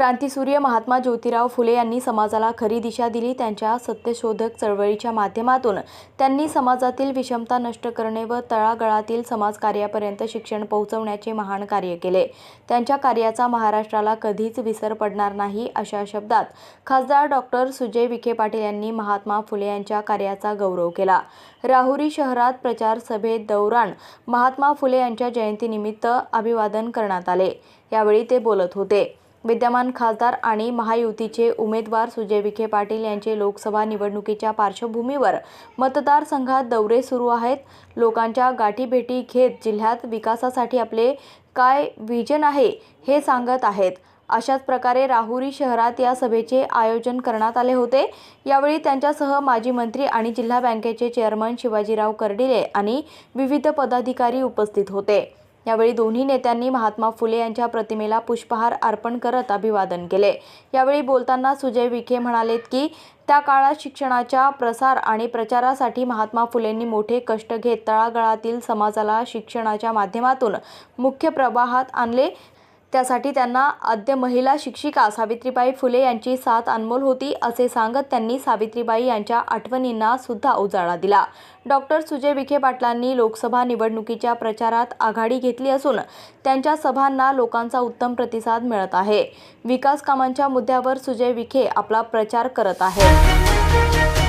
क्रांतीसूर्य महात्मा ज्योतिराव फुले यांनी समाजाला खरी दिशा दिली. त्यांच्या सत्यशोधक चळवळीच्या माध्यमातून त्यांनी समाजातील विषमता नष्ट करणे व तळागळातील समाजकार्यापर्यंत शिक्षण पोहोचवण्याचे महान कार्य केले. त्यांच्या कार्याचा महाराष्ट्राला कधीच विसर पडणार नाही अशा शब्दात खासदार डॉक्टर सुजय विखे पाटील यांनी महात्मा फुले यांच्या कार्याचा गौरव केला. राहुरी शहरात प्रचार सभेत दौरान महात्मा फुले यांच्या जयंतीनिमित्त अभिवादन करण्यात आले. यावेळी ते बोलत होते. विद्यमान खासदार आणि महायुतीचे उमेदवार सुजय विखे पाटील यांचे लोकसभा निवडणुकीच्या पार्श्वभूमीवर मतदारसंघात दौरे सुरू आहेत. लोकांच्या गाठीभेटी घेत जिल्ह्यात विकासासाठी आपले काय विजन आहे हे सांगत आहेत. अशाच प्रकारे राहुरी शहरात या सभेचे आयोजन करण्यात आले होते. यावेळी त्यांच्यासह माजी मंत्री आणि जिल्हा बँकेचे चेअरमन शिवाजीराव कर्डिले आणि विविध पदाधिकारी उपस्थित होते. यावेळी दोन्ही नेत्यांनी महात्मा फुले यांच्या प्रतिमेला पुष्पहार अर्पण करत अभिवादन केले. यावेळी बोलताना सुजय विखे म्हणालेत की त्या काळात शिक्षणाच्या प्रसार आणि प्रचारासाठी महात्मा फुलेंनी मोठे कष्ट घेत तळागाळातील समाजाला शिक्षणाच्या माध्यमातून मुख्य प्रवाहात आणले. त्यासाठी त्यांना आद्य महिला शिक्षिका सावित्रीबाई फुले यांची साथ अनमोल होती असे सांगत त्यांनी सावित्रीबाई यांच्या आठवणींना सुद्धा उजाळा दिला. डॉक्टर सुजय विखे पाटलांनी लोकसभा निवडणुकीच्या प्रचारात आघाडी घेतली असून त्यांच्या सभांना लोकांचा उत्तम प्रतिसाद मिळत आहे. विकास कामांच्या मुद्द्यावर सुजय विखे आपला प्रचार करत आहेत.